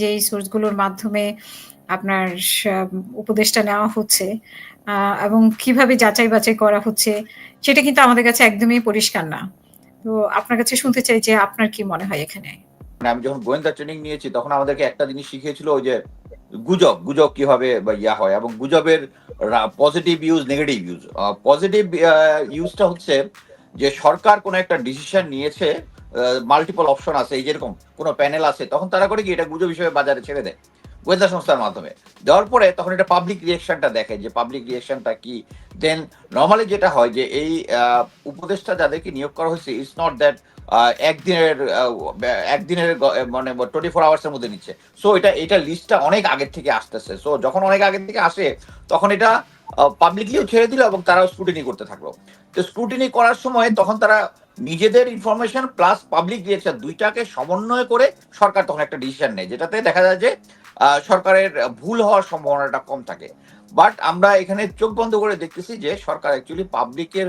যে সোর্সগুলোর মাধ্যমে আপনার উপদেশটা নেওয়া হচ্ছে এবং কীভাবে যাচাই বাছাই করা হচ্ছে সেটা কিন্তু আমাদের কাছে একদমই পরিষ্কার না। তো আপনার কাছে শুনতে চাই যে আপনার কি মনে হয় এখানে? মানে আমি যখন গোয়েন্দা ট্রেনিং নিয়েছি তখন আমাদেরকে একটা জিনিস শিখিয়েছিল ওই যে গুজব, গুজব কীভাবে ইয়া হয় এবং গুজবের positive use, negative use. Positive ইউজটা হচ্ছে যে সরকার কোন একটা ডিসিশন নিয়েছে, মাল্টিপল অপশন আছে, এই যেরকম কোন প্যানেল আছে, তখন তারা করে কি, এটা গুজব হিসেবে বাজারে ছেড়ে দেয়। গোয়েন্দা সংস্থার মাধ্যমে। দেওয়ার পরে তখন এটা পাবলিক রিঅ্যাকশনটা দেখে যে পাবলিক রিঅ্যাকশনটা কি। দেন নরমালি যেটা হয় যে এই উপদেষ্টা যাদেরকে নিয়োগ করা হয়েছে ইটস নট দ্যাট একদিনের একদিনের মানে 24 আওয়ার্স এর মধ্যে নিচ্ছে। সো এটা এটা লিস্টটা অনেক আগের থেকে আসতেছে। সো যখন অনেক আগের থেকে আসে, তখন এটা পাবলিকলিও ছেড়ে দিল এবং তারাও স্ক্রুটিনি করতে থাকল। তো স্ক্রুটিনি করার সময় তখন তারা নিজেদের ইনফরমেশন প্লাস পাবলিক রিঅ্যাকশন ২ টাকে সমন্বয় করে সরকার তখন একটা ডিসিশন নেয়। যেটাতে দেখা যায় যে সরকারের ভুল হওয়ার সম্ভাবনাটা কম থাকে। বাট আমরা এখানে চোখ বন্ধ করে দেখতেছি যে সরকার অ্যাকচুয়ালি পাবলিকের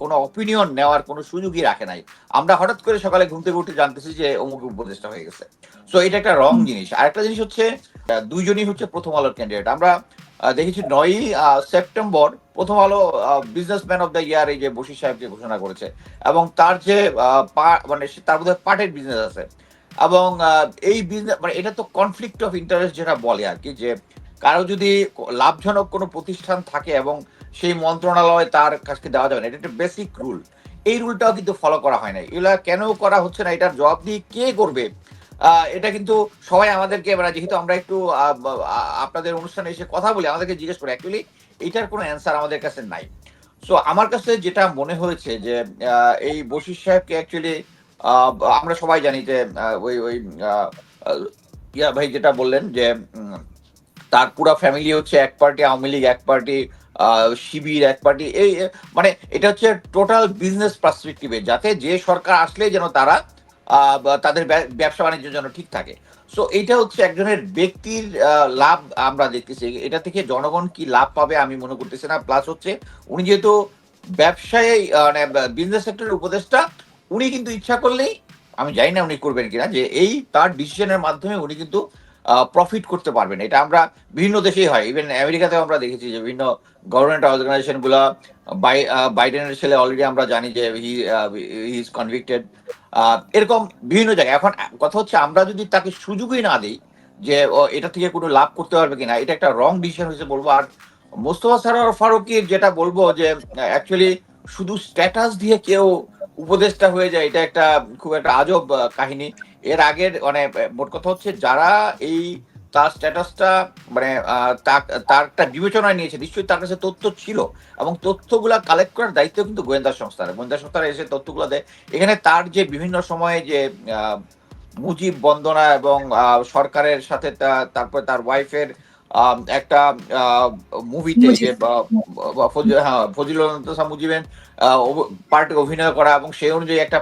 কোন অপিনিয়ন নেওয়ার কোন সুযোগই রাখে নাই। আমরা হঠাৎ করে সকালে ঘুম থেকে উঠে জানতেছি যে অমুক উপদেষ্টা হয়ে গেছে। সো এটা একটা রং জিনিস আর একটা জিনিস হচ্ছে দুইজনই হচ্ছে প্রথম আলোর ক্যান্ডিডেট। আমরা দেখেছি নয়ই সেপ্টেম্বর প্রথম আলো বিজনেসম্যান অফ দ্য ইয়ার এই যে বশির সাহেবকে ঘোষণা করেছে। এবং তার যে মানে তার মধ্যে পাটের বিজনেস আছে। এবং এই বিজনেস মানে এটা তো কনফ্লিক্ট অফ ইন্টারেস্ট যেটা বলে আর কি, যে কারও যদি লাভজনক কোনো প্রতিষ্ঠান থাকে এবং সেই মন্ত্রণালয় তার কাছকে দেওয়া যাবে না। এটা একটা বেসিক রুল। এই রুলটাও কিন্তু ফলো করা হয় না এগুলা কেন করা হচ্ছে না, এটার জবাব দিয়ে কে করবে? এটা কিন্তু সবাই আমাদেরকে মানে যেহেতু আমরা একটু আপনাদের অনুষ্ঠানে এসে কথা বলি আমাদেরকে জিজ্ঞেস করে অ্যাকচুয়ালি এটার কোনো অ্যান্সার আমাদের কাছে নাই। সো আমার কাছে যেটা মনে হয়েছে যে এই বশির সাহেবকে অ্যাকচুয়ালি আমরা সবাই জানি যে ওই ওই ইয়া ভাই যেটা বললেন যে তার পুরা ফ্যামিলি হচ্ছে এক পার্টি আওয়ামী লীগ, এক পার্টি শিবির, এক পার্টি এই মানে এটা হচ্ছে টোটাল বিজনেস পার্সপেক্টিভ যাতে যে সরকার আসলে যেন তারা তাদের ব্যবসা-বাণিজ্য যেন ঠিক থাকে। সো এটা হচ্ছে একজনের ব্যক্তির লাভ আমরা দেখতেছি। এটা থেকে জনগণ কি লাভ পাবে আমি মনে করতেছি না। প্লাস হচ্ছে উনি যেহেতু ব্যবসায় মানে বিজনেস সেক্টরের উপদেষ্টা, উনি কিন্তু ইচ্ছা করলেই আমি জানি না উনি করবেন কিনা যে এই তার ডিসিশনের মাধ্যমে উনি কিন্তু প্রফিট করতে পারবেন। এটা আমরা বিভিন্ন দেশেই হয়। ইভেন আমেরিকাতেও আমরা দেখেছি যে বিভিন্ন গভর্নমেন্ট অর্গানাইজেশনগুলা বাই আ বাইডেনের ছেলে অলরেডি আমরা জানি যে হি ইস কনভিক্টেড। এরকম বিভিন্ন জায়গায়। এখন কথা হচ্ছে আমরা যদি তাকে সুযোগই না দিই যে এটা থেকে কোনো লাভ করতে পারবে কিনা, এটা একটা রং ডিসিশন হইছে বলব আর মোস্তফা সরোয়ার ফারুকীর যেটা বলব যে অ্যাকচুয়ালি শুধু স্ট্যাটাস দিয়ে কেউ উপদেষ্টা হয়ে যায়, এটা একটা খুব একটা আজব কাহিনী। এর আগের মানে মোট কথা হচ্ছে যারা এই তার স্ট্যাটাসটা মানে তার একটা বিবেচনায় নিয়েছে, নিশ্চয়ই তার কাছে তথ্য ছিল এবং তথ্যগুলো কালেক্ট করার দায়িত্ব কিন্তু গোয়েন্দা সংস্থার। গোয়েন্দা সংস্থারা এসে তথ্যগুলো দেয়। এখানে তার যে বিভিন্ন সময়ে যে মুজিব বন্দনা এবং সরকারের সাথে তারপরে তার ওয়াইফের একটা মুভিতে যে বা হ্যাঁ, মুজিবের পার্টে অভিনয় করা এবং সেই অনুযায়ী একটা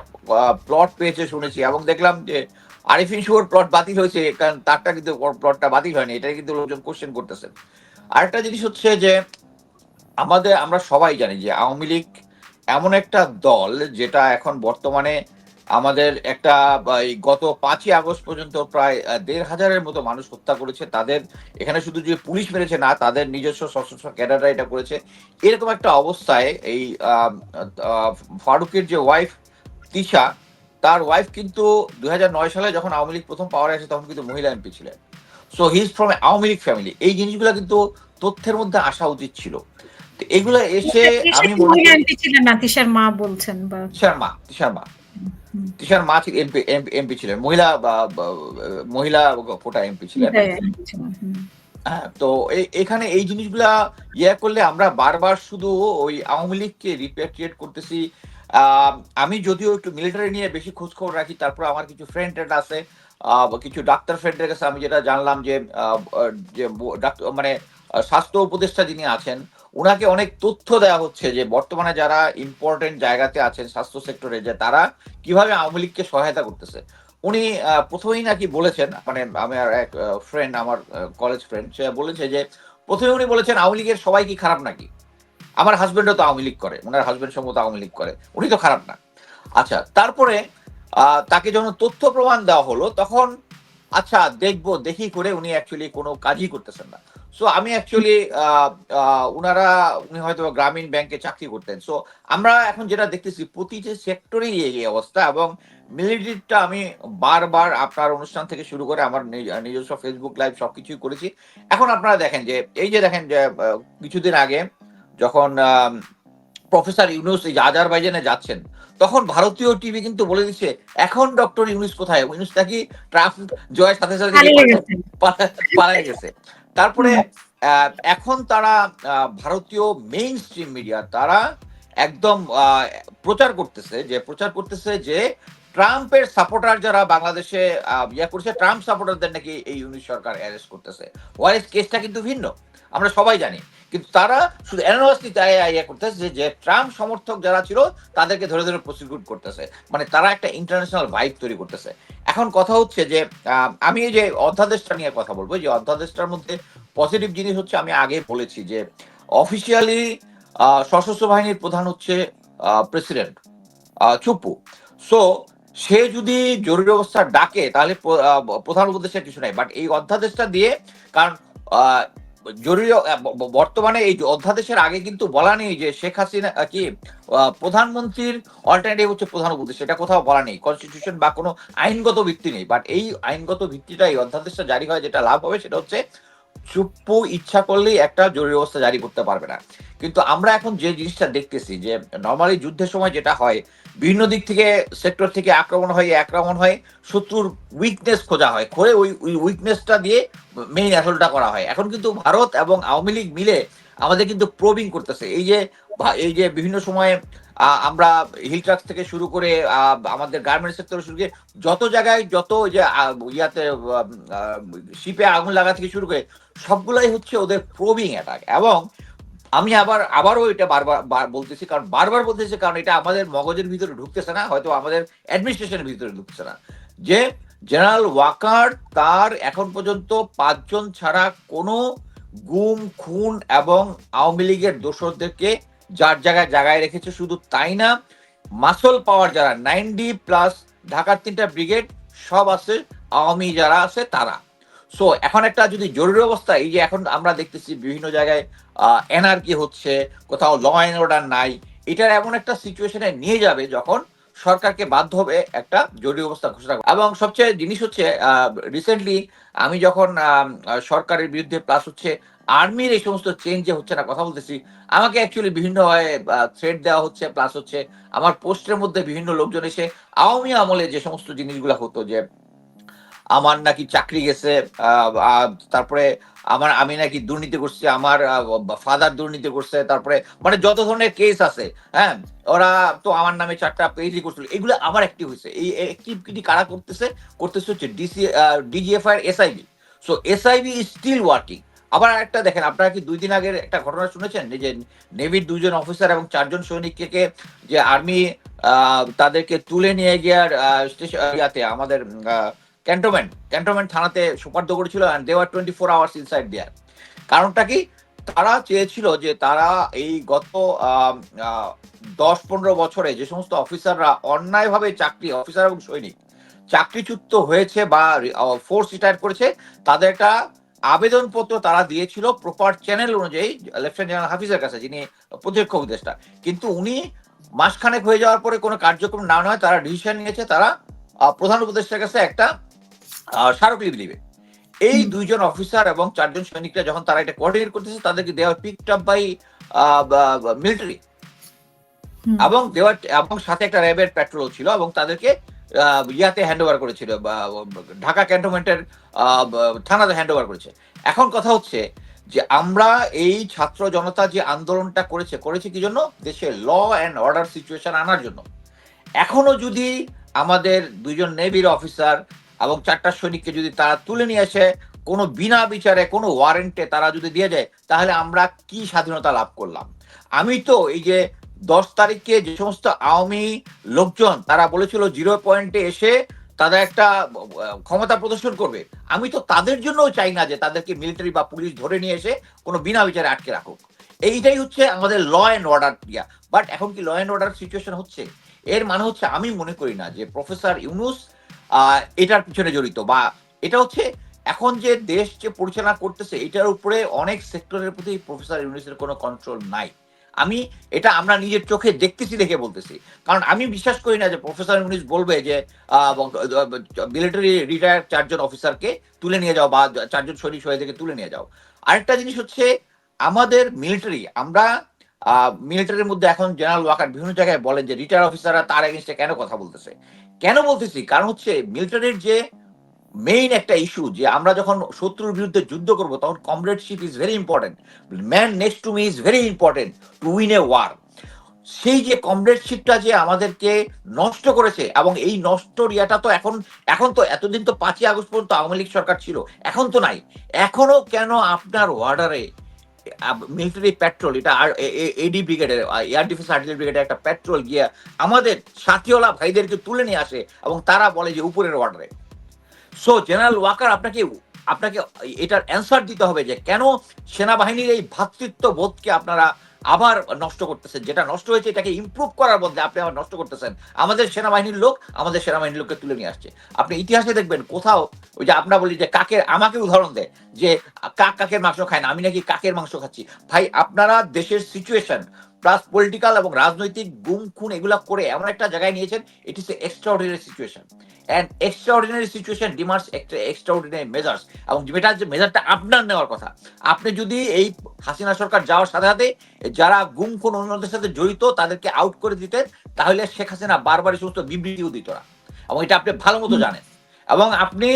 প্লট পেয়েছে শুনেছি এবং দেখলাম যে আরিফিন শুভর প্লট বাতিল হয়েছে। কারণ তারটা কিন্তু প্লটটা বাতিল হয়নি। এটা কিন্তু লোকজন কোয়েশ্চেন করতেছে। আরেকটা জিনিস হচ্ছে যে আমাদের আমরা সবাই জানি যে আওয়ামী লীগ এমন একটা দল যেটা এখন বর্তমানে আমাদের একটা গত পাঁচই আগস্ট পর্যন্ত প্রায় দেড় হাজারের মতো মানুষ হত্যা করেছে। তাদের এখানে শুধু যে পুলিশ মেরেছে না, তাদের নিজস্ব সশস্ত্র ক্যাডাররা এটা করেছে। এরকম একটা অবস্থায় এই ফারুকের যে ওয়াইফ তিশা, তার ওয়াইফ কিন্তু ২০০৯ সালে যখন আওয়ামী লীগ প্রথম পাওয়ারে আসে তখন কিন্তু মহিলা এমপি ছিলেন। So he is from Awami League family. এই জিনিসগুলো কিন্তু তথ্যের মধ্যে আসা উচিত ছিল। এগুলো এসে আমি মনে করি তিশার মা বলছেন বা তিশার মা, তিশার মা। তিশার মা এমপি এমপি ছিলেন। মহিলা মহিলা কোটা এমপি ছিলেন। হ্যাঁ, তো এখানে এই জিনিসগুলা ইয়ে করলে আমরা বারবার শুধু ওই আওয়ামী লীগকে রিপ্যাট্রিয়েট করতেছি। আমি যদিও একটু মিলিটারি নিয়ে বেশি খোঁজখবর রাখি। তারপর আমার কিছু ফ্রেন্ড-ট্রেন্ড আছে। কিছু ডাক্তার ফ্রেন্ডের কাছে আমি যেটা জানলাম যে মানে স্বাস্থ্য উপদেষ্টা যিনি আছেন, উনাকে অনেক তথ্য দেওয়া হচ্ছে যে বর্তমানে যারা ইম্পোর্টেন্ট জায়গাতে আছেন, স্বাস্থ্য সেক্টরে যে তারা কীভাবে আওয়ামী লীগকে সহায়তা করতেছে। উনি প্রথমেই নাকি বলেছেন মানে আমার এক ফ্রেন্ড আমার কলেজ ফ্রেন্ড সে বলেছে যে, প্রথমে উনি বলেছেন, আওয়ামী লীগের সবাই কি খারাপ নাকি? আমার হাসব্যান্ডও তো আওয়ামী লীগ করে। উনার হাসব্যান্ড সম্ভবত আওয়ামী লীগ করে। উনি তো খারাপ না। আচ্ছা তারপরে তাকে যখন তথ্য প্রমাণ দেওয়া হলো, তখন আচ্ছা দেখব, দেখি করে উনি অ্যাকচুয়ালি কোনো কাজই করতেছেন না সো আমি অ্যাকচুয়ালি উনারা উনি হয়তো গ্রামীণ ব্যাংকে চাকরি করতেন। সো আমরা এখন যেটা দেখতেছি প্রতি যে সেক্টরেই এই অবস্থা এবং মিলিটারিটা আমি বারবার আপনার অনুষ্ঠান থেকে শুরু করে আমার নিজস্ব ফেসবুক লাইভ সবকিছুই করেছি। এখন আপনারা দেখেন যে এই যে দেখেন যে কিছুদিন আগে যখন প্রফেসর ইউনুস এই আজারবাইজানে যাচ্ছেন তখন ভারতীয় টিভি কিন্তু বলে দিচ্ছে এখন ডক্টর ইউনুস কোথায়? ইউনুস নাকি ট্রাম্প জয়ের সাথে সাথে পালিয়ে গেছে। তারপরে এখন তারা ভারতীয় মেইন স্ট্রিম মিডিয়া তারা একদম আহ, প্রচার করতেছে যে প্রচার করতেছে যে ট্রাম্পের সাপোর্টার যারা বাংলাদেশে ইয়া করছে ট্রাম্প সাপোর্টারদের নাকি এই ইউনিট সরকার অ্যারেস্ট করতেছে। ওয়ারেস কেসটা কিন্তু ভিন্ন। আমরা সবাই জানি। কিন্তু তারা শুধু অ্যানোয়াসলি তাই ইয়ে করতেছে যে- ট্রাম্প সমর্থক যারা ছিল, তাদেরকে ধরে ধরে প্রসিকিউট করতেছে। মানে তারা একটা ইন্টারন্যাশনাল ভাইব তৈরি করতেছে। এখন কথা হচ্ছে যে আমি যে অধ্যাদেশটা নিয়ে কথা বলব, যে অধ্যাদেশটার মধ্যে পজিটিভ জিনিস হচ্ছে আমি আগে বলেছি যে অফিসিয়ালি সশস্ত্র বাহিনীর প্রধান হচ্ছে প্রেসিডেন্ট চুপ্পু সো সে যদি জরুরি অবস্থা ডাকে, তাহলে প্রধান উপদেষ্টা কিছু নাই। বাট এই অধ্যাদেশটা দিয়ে, কারণ জরুরি বর্তমানে এই অধ্যাদেশের আগে কিন্তু বলা নেই যে শেখ হাসিনা কি প্রধানমন্ত্রীর অল্টারনেটিভ হচ্ছে প্রধান উদ্দেশ্য এটা কোথাও বলা নেই। কনস্টিটিউশন বা কোনো আইনগত ভিত্তি নেই। বাট এই আইনগত ভিত্তিটা, এই অধ্যাদেশটা জারি হয়, যেটা লাভ হবে, সেটা হচ্ছে চুপ্পু ইচ্ছা করলেই একটা জরুরি অবস্থা জারি করতে পারবে না। কিন্তু আমরা এখন যে জিনিসটা দেখতেছি যে নর্মালি যুদ্ধের সময় যেটা হয়, বিভিন্ন দিক থেকে সেক্টর থেকে আক্রমণ হয় আক্রমণ হয়, শত্রুর উইকনেস খোঁজা হয় খোঁজে ওই উইকনেসটা দিয়ে মেইন অ্যাসলটা করা হয়। এখন কিন্তু ভারত এবং আওয়ামী লীগ মিলে আমাদের কিন্তু প্রবিং করতেছে। এই যে এই যে বিভিন্ন সময়ে আমরা হিল ট্রাক্স থেকে শুরু করে আমাদের গার্মেন্টস সেক্টর শুরু করে, যত জায়গায় যত যে ইয়াতে শিপে আগুন লাগা থেকে শুরু করে, সবগুলাই হচ্ছে ওদের প্রবিং অ্যাটাক এবং আমি আবার, আবারও এটা বারবার বলতেছি, কারণ বারবার বলতেছি, কারণ এটা আমাদের মগজের ভিতরে ঢুকতেছে না, হয়তো আমাদের অ্যাডমিনিস্ট্রেশনের ভিতরে ঢুকছে না। যে জেনারেল ওয়াকার তার এখন পর্যন্ত পাঁচজন ছাড়া কোনো গুম, খুন এবং আওয়ামী লীগের দোসরদেরকে যার জায়গায় জায়গায় রেখেছে, শুধু তাই না মাসল পাওয়ার যারা নাইনডি প্লাস ঢাকার তিনটা ব্রিগেড সব আছে, আওয়ামী যারা আছে, তারা সো এখন একটা যদি জরুরি অবস্থা, এই যে এখন আমরা দেখতেছি বিভিন্ন জায়গায় এনআরকি হচ্ছে, কোথাও ল অ্যান্ড অর্ডার নাই, এটার এমন একটা সিচুয়েশনে নিয়ে যাবে যখন সরকারকে বাধ্য হবে একটা জরুরি অবস্থা ঘোষণা করা। এবং সবচেয়ে জিনিস হচ্ছে রিসেন্টলি আমি যখন সরকারের বিরুদ্ধে প্লাস হচ্ছে আর্মির এই সমস্ত চেঞ্জ যে হচ্ছে না, কথা বলতেছি। আমাকে অ্যাকচুয়ালি বিভিন্ন থ্রেড দেওয়া হচ্ছে প্লাস হচ্ছে আমার পোস্টের মধ্যে বিভিন্ন লোকজন এসে আওয়ামী আমলে যে সমস্ত জিনিসগুলো হতো, যে আমার নাকি চাকরি গেছে তারপরে আমার, আমি নাকি দুর্নীতি করছি, আমার ফাদার দুর্নীতি করছে, তারপরে মানে যত ধরনের কেস আছে হ্যাঁ ওরা তো আমার নামে চারটা পেজই করছিল, এগুলো আবার অ্যাক্টিভ হয়েছে। এই অ্যাক্টিভিটি কারা করতেছে? করতেছে হচ্ছে DC DGFI SIB so SIB is still working আবার একটা দেখেন, আপনারা কি দুই দিন আগের একটা ঘটনা শুনেছেন? যে নেভির দুজন অফিসার এবং চারজন সৈনিককে যে আর্মি তাদেরকে তুলে নিয়ে গিয়ার ইয়াতে আমাদের ক্যান্টনমেন্ট ক্যান্টনমেন্ট থানাতে সুপার্দ করেছিল অ্যান্ড দেওয়ার twenty four hours inside there কারণটা কি? তারা চেয়েছিল যে তারা এই গত দশ পনেরো বছরে যে সমস্ত অফিসাররা অন্যায়ভাবে চাকরি অফিসার এবং সৈনিক, চাকরিচ্যুত হয়েছে বা ফোর্স রিটায়ার করেছে তাদের একটা আবেদনপত্র তারা দিয়েছিল প্রপার চ্যানেল অনুযায়ী লেফটেন্যান্ট জেনারেল হাফিজের কাছে যিনি প্রত্যক্ষ উপদেষ্টা। কিন্তু উনি মাসখানেক হয়ে যাওয়ার পরে কোনো কার্যক্রম না নয় তারা ডিসিশন নিয়েছে তারা প্রধান উপদেষ্টার কাছে একটা স্মারকলিপি দিবে। এই দুইজন অফিসার এবং চারজন সৈনিকরা যখন তারা এটা কোঅর্ডিনেট করতেছে তাদেরকে দেওয়া পিকড আপ বাই মিলিটারি এবং দেওয়ার এবং সাথে একটা র্যাবের পেট্রোল ছিল এবং তাদেরকে ইয়াতে হ্যান্ড ওভার করেছিল ঢাকা ক্যান্টনমেন্টের থানাতে হ্যান্ড ওভার করেছে। এখন কথা হচ্ছে যে আমরা এই ছাত্র জনতা যে আন্দোলনটা করেছে করেছে কি জন্য? দেশে ল অ্যান্ড অর্ডার সিচুয়েশন আনার জন্য। এখনও যদি আমাদের দুইজন নেভির অফিসার এবং চারটা সৈনিককে যদি তারা তুলে নিয়ে আসে, কোনো বিনা বিচারে, কোনো ওয়ারেন্টে তারা যদি দিয়ে যায়, তাহলে আমরা কি স্বাধীনতা লাভ করলাম? আমি তো এই যে দশ তারিখে যে সমস্ত আওয়ামী লোকজন, তারা বলেছিল জিরো পয়েন্টে এসে তারা একটা ক্ষমতা প্রদর্শন করবে। আমি তো তাদের জন্যও চাই না যে তাদেরকে মিলিটারি বা পুলিশ ধরে নিয়ে এসে কোনো বিনা বিচারে আটকে রাখুক। এইটাই হচ্ছে আমাদের law and order yeah but এখন কি ল অ্যান্ড অর্ডার সিচুয়েশন হচ্ছে? এর মানে হচ্ছে আমি মনে করি না যে প্রফেসর ইউনুস এটার পিছনে জড়িত বা এটা হচ্ছে এখন যে দেশ যে পরিচালনা করতেছে, এটার উপরে অনেক সেক্টরের প্রতি প্রফেসর ইউনিসের কোনো কন্ট্রোল নাই। আমি এটা আমরা নিজের চোখে দেখতেছি, দেখে বলতেছি। কারণ আমি বিশ্বাস করি না যে প্রফেসর ইউনিস বলবে যে মিলিটারি রিটায়ার্ড চারজন অফিসারকে তুলে নিয়ে যাও বা চারজন সৈনিক থেকে তুলে নিয়ে যাও। আরেকটা জিনিস হচ্ছে, আমাদের মিলিটারি আমরা মিলিটারির মধ্যে এখন জেনারেল ওয়াকার বিভিন্ন জায়গায় বলেন যে রিটায়ার অফিসাররা তার এগেনস্টে কেন কথা বলতেছে? কেন বলতেছি? কারণ হচ্ছে মিলিটারির যে মেইন একটা ইস্যু যে আমরা যখন শত্রুর বিরুদ্ধে যুদ্ধ করব, তখন comradeship is very important man next to me is very important to win a war সেই যে কমরেডশিপটা যে আমাদেরকে নষ্ট করেছে এবং এই নষ্ট ইয়াটা তো এখন এখন তো এতদিন তো পাঁচই আগস্ট পর্যন্ত আওয়ামী লীগ সরকার ছিল, এখন তো নাই। এখনও কেন আপনার ওয়ার্ডারে মিলিটারি পেট্রোল এটা আর এডি ব্রিগেডের এয়ার ডিফেন্স আর্টিলারি ব্রিগেডের একটা পেট্রোল গিয়ে আমাদের সাথীওয়ালা ভাইদেরকে তুলে নিয়ে আসে এবং তারা বলে যে উপরের ওয়ার্ডারে সো জেনারেল ওয়াকার আপনাকে আপনাকে এটার অ্যান্সার দিতে হবে যে কেন সেনাবাহিনীর এই ভ্রাতৃত্ব বোধকে আপনারা আবার নষ্ট করতেছেন? যেটা নষ্ট হয়েছে, এটাকে ইমপ্রুভ করার বদলে আপনি আবার নষ্ট করতেছেন। আমাদের সেনাবাহিনীর লোক, আমাদের সেনাবাহিনীর লোককে তুলে নিয়ে আসছে। আপনি ইতিহাসে দেখবেন কোথাও, ওই যে আমরা বলি যে কাকের, আমাকে উদাহরণ দেয় যে কাক কাকের মাংস খায় না, আমি নাকি কাকের মাংস খাচ্ছি। ভাই, আপনারা দেশের সিচুয়েশন প্লাস পলিটিক্যাল এবং রাজনৈতিক গুম খুন এগুলা করে এমন একটা জায়গায় নিয়েছেন it is extraordinary situation and extraordinary situation demands একটা এক্সট্রাঅর্ডিনারি মেজার্স এবং যেটা যে মেজারটা আপনার নেওয়ার কথা আপনি যদি এই হাসিনা সরকার যাওয়ার সাথে সাথে যারা গুম খুন অন্যদের সাথে জড়িত তাদেরকে আউট করে দিতেন তাহলে শেখ হাসিনা বারবার এই সমস্ত বিবৃতিও দিত না। এবং এটা আপনি ভালো মতো জানেন। এবং আপনি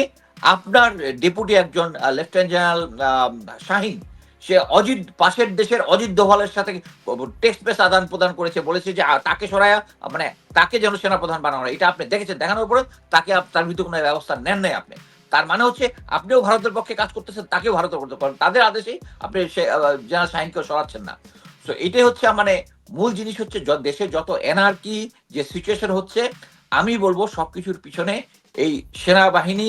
আপনার ডেপুটি একজন লেফটেন্যান্ট জেনারেল শাহিন সে অজিত, পাশের দেশের অজিত দোভালের সাথে টেক্সট বেস আদান প্রদান করেছে, বলেছে যে তাকে সরায়া মানে তাকে যেন সেনাপ্রধান বানানো এটা আপনি দেখেছেন, দেখানোর পরে তাকে তার ভিতরে কোনো ব্যবস্থা নেন নাই আপনি। তার মানে হচ্ছে, আপনিও ভারতের পক্ষে কাজ করতেছেন, তাকেও ভারতের করতে পারেন তাদের আদেশেই আপনি সে জেনারেল শাহিনকে সরাচ্ছেন না। তো এটাই হচ্ছে মানে মূল জিনিস হচ্ছে দেশে যত এনআরকি যে সিচুয়েশন হচ্ছে, আমি বলব সবকিছুর পিছনে এই সেনাবাহিনী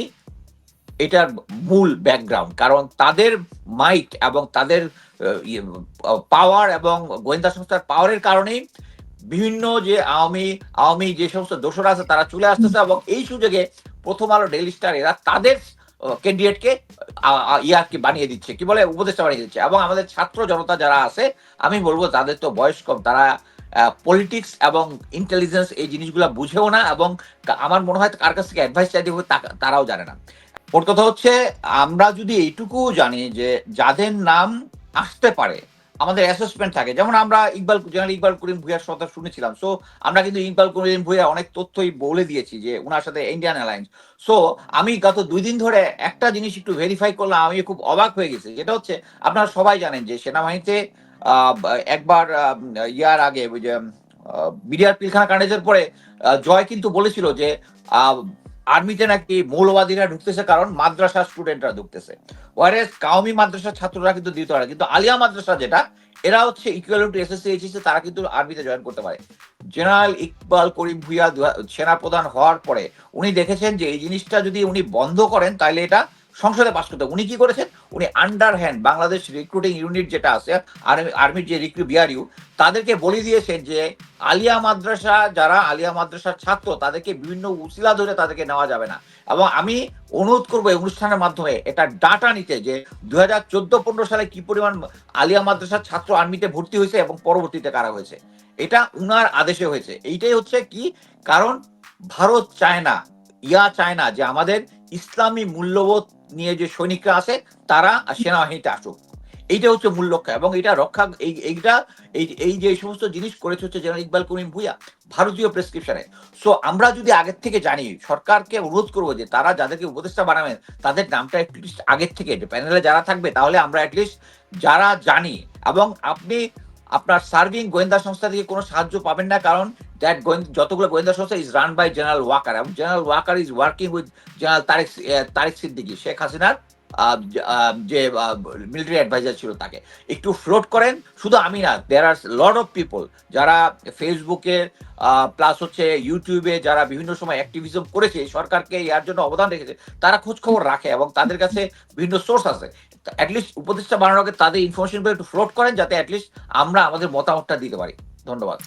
এটার মূল ব্যাকগ্রাউন্ড কারণ তাদের মাইট এবং তাদের পাওয়ার এবং গোয়েন্দা সংস্থার পাওয়ারের কারণেই বিভিন্ন যে আওয়ামী আওয়ামী যে সমস্ত দোষরা আছে, তারা চলে আসতেছে এবং এই সুযোগে প্রথম আলো ডেলি স্টার এরা তাদের ক্যান্ডিডেটকে ইয়ারকে বানিয়ে দিচ্ছে, কি বলে, উপদেষ্টা বানিয়ে দিচ্ছে। এবং আমাদের ছাত্র জনতা যারা আছে, আমি বলব তাদের তো বয়স কম, তারা পলিটিক্স এবং ইন্টেলিজেন্স এই জিনিসগুলো বুঝেও না এবং আমার মনে হয় কার কাছ থেকে অ্যাডভাইস চাইতে তারাও জানে না। ওর কথা হচ্ছে, আমরা যদি এইটুকু জানি যে যাদের নাম আসতে পারে, আমাদের অ্যাসেসমেন্ট থাকে। যেমন আমরা ইকবাল, জেনারেল ইকবাল করিম ভুইয়ার কথা শুনেছিলাম। সো আমরা কিন্তু ইকবাল করিম ভুইয়া অনেক তথ্যই বলে দিয়েছি যে ওনার সাথে ইন্ডিয়ান অ্যালায়েন্স সো আমি গত দুই দিন ধরে একটা জিনিস একটু ভেরিফাই করলাম, আমি খুব অবাক হয়ে গেছি। যেটা হচ্ছে, আপনারা সবাই জানেন যে সেনাবাহিনীতে একবার ইয়ার আগে বিডিআর পিলখানা কাণ্ডের পরে জয় কিন্তু বলেছিল যে আর্মিতে নাকি মৌলবাদীরা ঢুকতেছে কারণ মাদ্রাসা স্টুডেন্টরা ঢুকতেছে। ওয়ারেস কাউমি মাদ্রাসার ছাত্ররা কিন্তু দিতে পারে কিন্তু আলিয়া মাদ্রাসা যেটা, এরা হচ্ছে ইকুয়াল টু এসএসসি এইচএসসি তারা কিন্তু আর্মিতে জয়েন করতে পারে। জেনারেল ইকবাল করিম ভুইয়া সেনা প্রধান হওয়ার পরে উনি দেখেছেন যে এই জিনিসটা যদি উনি বন্ধ করেন তাহলে এটা সংসদে পাশ করতে উনি কি করেছেন? উনি under hand Bangladesh recruiting unit যেটা আছে আর্মি আর্মির যে রিক্রু বিআরইউ তাদেরকে বলে দিয়েছেন যে, আলিয়া মাদ্রাসা যারা আলিয়া মাদ্রাসার ছাত্র, তাদেরকে বিভিন্ন উসিলা ধরে তাদেরকে নেওয়া যাবে না। এবং আমি অনুরোধ করব এই অনুষ্ঠানের মাধ্যমে এটা ডাটা নিতে যে দু হাজার চোদ্দ পনেরো সালে কি পরিমাণ আলিয়া মাদ্রাসার ছাত্র আর্মিতে ভর্তি হয়েছে এবং পরবর্তীতে কারা হয়েছে। এটা উনার আদেশে হয়েছে। এইটাই হচ্ছে কি? কারণ ভারত চায় না ইয়া চায় না যে আমাদের ইসলামী মূল্যবোধ নিয়ে যে সৈনিকরা আছে, তারা সেনাবাহিনীতে আসুক। এইটা হচ্ছে মূল লক্ষ্য এবং এটা রক্ষা, এই, এইটা, এই এই যে সমস্ত জিনিস করেছে হচ্ছে জেনারেল ইকবাল করিম ভুইয়া, ভারতীয় প্রেসক্রিপশনে সো আমরা যদি আগের থেকে জানি, সরকারকে অনুরোধ করব যে তারা যাদেরকে উপদেষ্টা বানাবেন, তাদের নামটা অ্যাটলিস্ট আগের থেকে প্যানেলে যারা থাকবে, তাহলে আমরা অ্যাটলিস্ট যারা জানি এবং আপনি আপনার সার্ভিং গোয়েন্দা সংস্থা থেকে কোনো সাহায্য পাবেন না, কারণ দ্যাট যতগুলো গোয়েন্দা সংস্থা is run by general Waker এবং general Waker is working with general Tareq Tareq Siddiqui Sheikh হাসিনার যে মিলিটারি অ্যাডভাইজার ছিল তাকে। একটু ফ্লোট করেন, শুধু আমি না there are lot of people যারা ফেসবুকে প্লাস হচ্ছে ইউটিউবে যারা বিভিন্ন সময় অ্যাক্টিভিজম করেছে, সরকারকে ইয়ার জন্য অবদান রেখেছে, তারা খোঁজ খবর রাখে এবং তাদের কাছে বিভিন্ন সোর্স আছে। অ্যাটলিস্ট উপদেষ্টা বানানোর আগে তাদের ইনফরমেশন একটু ফ্লোট করেন, যাতে অ্যাটলিস্ট আমরা আমাদের মতামতটা দিতে পারি। ধন্যবাদ।